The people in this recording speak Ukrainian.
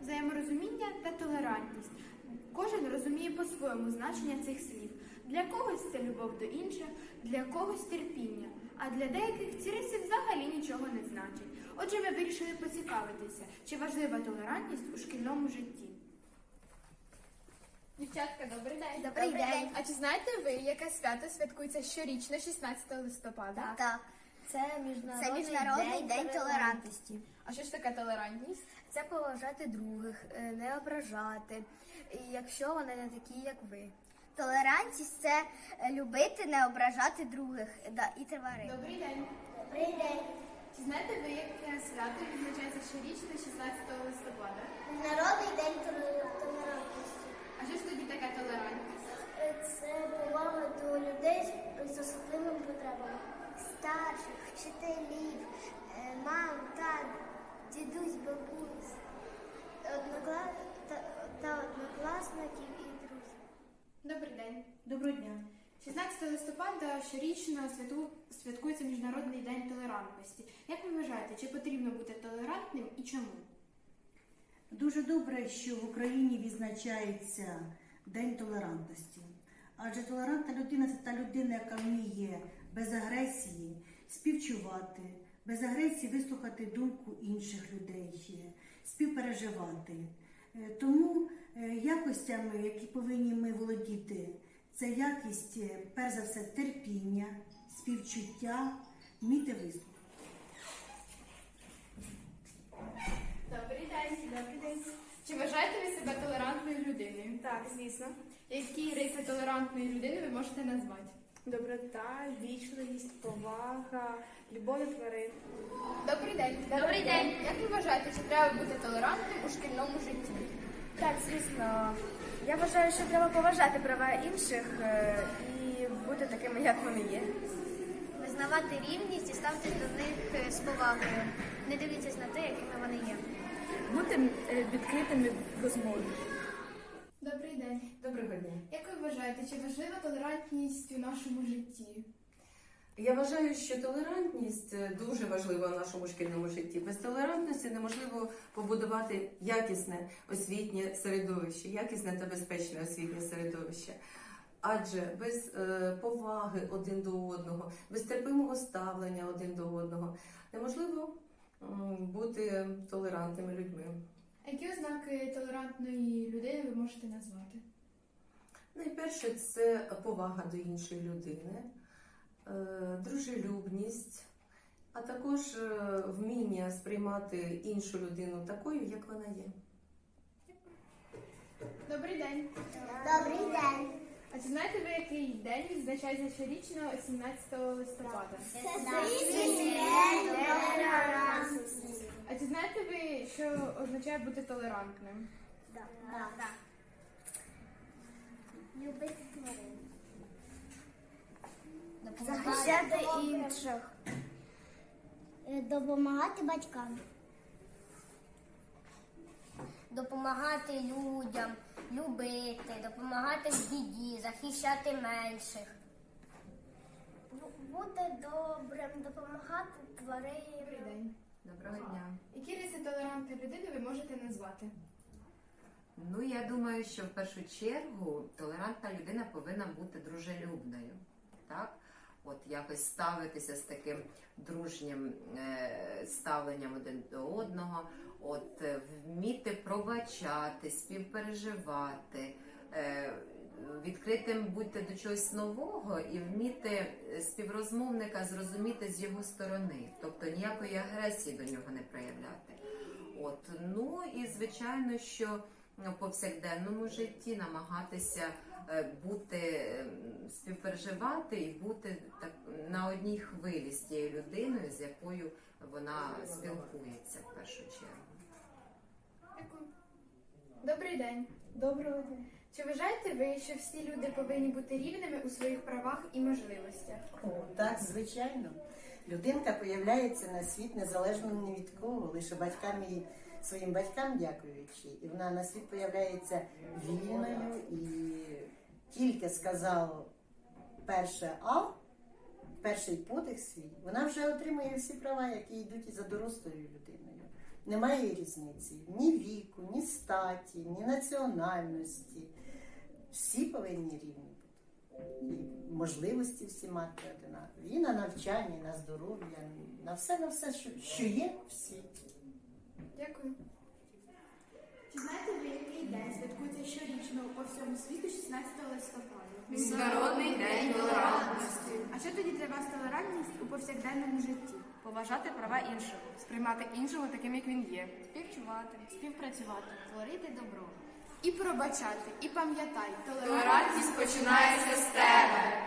Взаєморозуміння та толерантність. Кожен розуміє по-своєму значення цих слів. Для когось це любов до інших, для когось терпіння, а для деяких ці риси взагалі нічого не значать. Отже, ми вирішили поцікавитися, чи важлива толерантність у шкільному житті. Дівчатка, добрий день. Добрий день. А чи знаєте ви, яке свято святкується щорічно 16 листопада? Так. Це міжнародний, Це Міжнародний день толерантності. А що ж таке толерантність? Це поважати других, е, не ображати, якщо вони не такі, як ви. Толерантність це любити, не ображати других да, і тварин. Добрий день. Добрий день. Чи знаєте ви, яке свято відзначається щорічно 16 листопада? Міжнародний день толерантності. Бабусь, однокла... та, та однокласників і друзів. Добрий день. Доброго дня. 16 листопада щорічно святу... святкується Міжнародний день толерантності. Як ви вважаєте, чи потрібно бути толерантним і чому? Дуже добре, що в Україні відзначається День толерантності. Адже толерантна людина це та людина, яка вміє без агресії співчувати, без агресії вислухати думку інших людей, співпереживати. Е, Тому е, якостями, які повинні ми володіти, це якість, е, перш за все, терпіння, співчуття, вміти вислухати. Добрий день. Добрий день. Чи вважаєте ви себе толерантною людиною? Так, звісно. Які риси толерантної людини ви можете назвати? Доброта, вічливість, повага, любов до тварин. Добрий день. Добрий день. Як ви вважаєте, чи треба бути толерантним у шкільному житті? Так, звісно. Я вважаю, що треба поважати права інших е, і бути такими, як вони є. Визнавати рівність і ставитись до них е, з повагою, не дивлячись на те, якими вони є. Бути е, відкритими в розмові. День. Доброго дня. Як ви вважаєте, чи важлива толерантність у нашому житті? Я вважаю, що толерантність е, дуже важлива в нашому шкільному житті. Без толерантності неможливо побудувати якісне освітнє середовище, якісне та безпечне освітнє середовище. Адже без е, поваги один до одного, без терпимого ставлення один до одного неможливо бути толерантними людьми. А які ознаки толерантної людини ви можете назвати? Найперше це повага до іншої людини, е, дружелюбність, а також е, вміння сприймати іншу людину такою, як вона є. Добрий день. Добрий день. А чи знаєте ви, який день відзначається щорічно 17 листопада? А чи знаєте ви, що означає бути толерантним? Любити тварин. Захищати інших. Е, Допомагати батькам. допомагати людям, любити, допомагати в біді, захищати менших. Бути добрим, допомагати Добрий тваринам. день. Доброго дня. Які риси толерантної людини ви можете назвати? Ну, я думаю, що в першу чергу толерантна людина повинна бути дружелюбною. Так? От якось ставитися з таким дружнім е, ставленням один до одного, от е, вміти пробачати, співпереживати, е, відкритим бути до чогось нового і вміти співрозмовника зрозуміти з його сторони, тобто ніякої агресії до нього не проявляти. От ну і звичайно, що в повсякденному житті намагатися е, бути е, співпереживати і бути так на одній хвилі з тією людиною, з якою вона спілкується в першу чергу. Дякую. Добрий день. Доброго дня. Чи вважаєте ви, що всі люди повинні бути рівними у своїх правах і можливостях? О, так, звичайно. Людинка появляється на світ незалежно ні від кого, лише батькам і своїм батькам дякуючи. І вона на світ появляється вільною і тільки сказав перше А, перший подих свій, вона вже отримує всі права, які йдуть і за дорослою людиною. Немає різниці ні віку, ні статі, ні національності. Всі повинні рівні бути. І можливості всі мати одинакові. І на навчання, і на здоров'я, на все, на все, що, є всі. Дякую. Чи знаєте ви, який день святкується щорічно по всьому світу 16 листопада? Міжнародний день толерантності. А що тоді для вас толерантність у повсякденному житті? Поважати права іншого, сприймати іншого таким, як він є, співчувати. Співпрацювати. Творити добро. І пробачати, і пам'ятай, толерантність Толерантність починається з тебе.